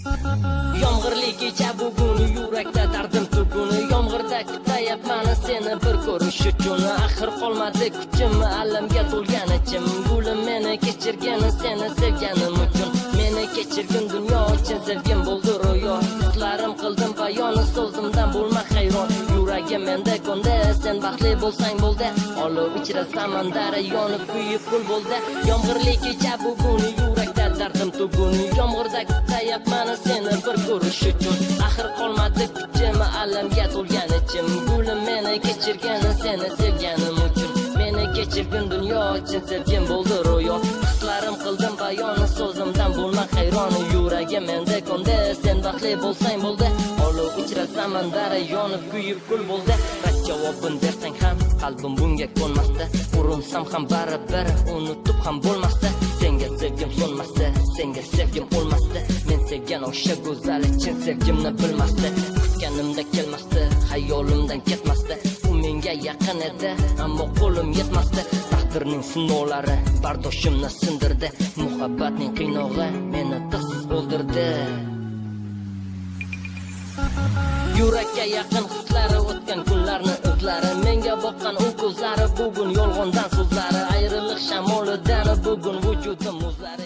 Yomg'irli kecha bugun yurakda dardim tuguni. Yomg'irda kutayapman seni bir ko'rish uchun. Axir qolmadi kuchim alamga to'lgan ichim. Gulim meni kechirgin seni sevganim uchun. Meni kechirgin dunyo uchun sevgim bo'ldi ro'yo. So'zlarim qildim bayon so'zimdan bo'lma hayron. Yuragim menda ko'ndi sen baxtli bo'lsang bo'ldi. Olov ichra samandar yonib kuyib kul bo'ldi. Yomg'irli kecha bugun Yomg'irda seni bir ko'rish uchun. Axir qolmadi kuchim alamga to'lgan ichim Gulim meni kechirgin seni sevganim uchun. Meni kechirgin dunyo uchun sevgim bo'ldi ro'yo. Hislarim qildim bayon so'zimdan bo'lma hayron Yuragim menda ko'ndi sen baxtli bo'lsang bo'ldi. Olov ichra samandar yonib kuyib kul bo'ldi. Rad javobin bersang ham qalbim bunga ko'nmasdi. Urinsam ham baribir unutib ham bo'lmasdi. Senga sevgim so'nmasdi, senga sevgim o'lmasdi. Sevgan o'sha go'zal chin sevgimni bilmasdi. Kutganimda kelmasdi, hayolimdan ketmasdi. U menga yaqin edi, ammo qo'lim yetmasdi. Taqdirning sinovlari bardoshimni sindirdi. Muhabbatning qiynog'i meni tig'siz o'ldirdi. Yurakka yaqin hislari o'tgan kunlarni izlari Menga boqqan u ko'zlari bugun yolg'ondan so'zlari. Ayriliq shamolidan bugun vujudim muzlari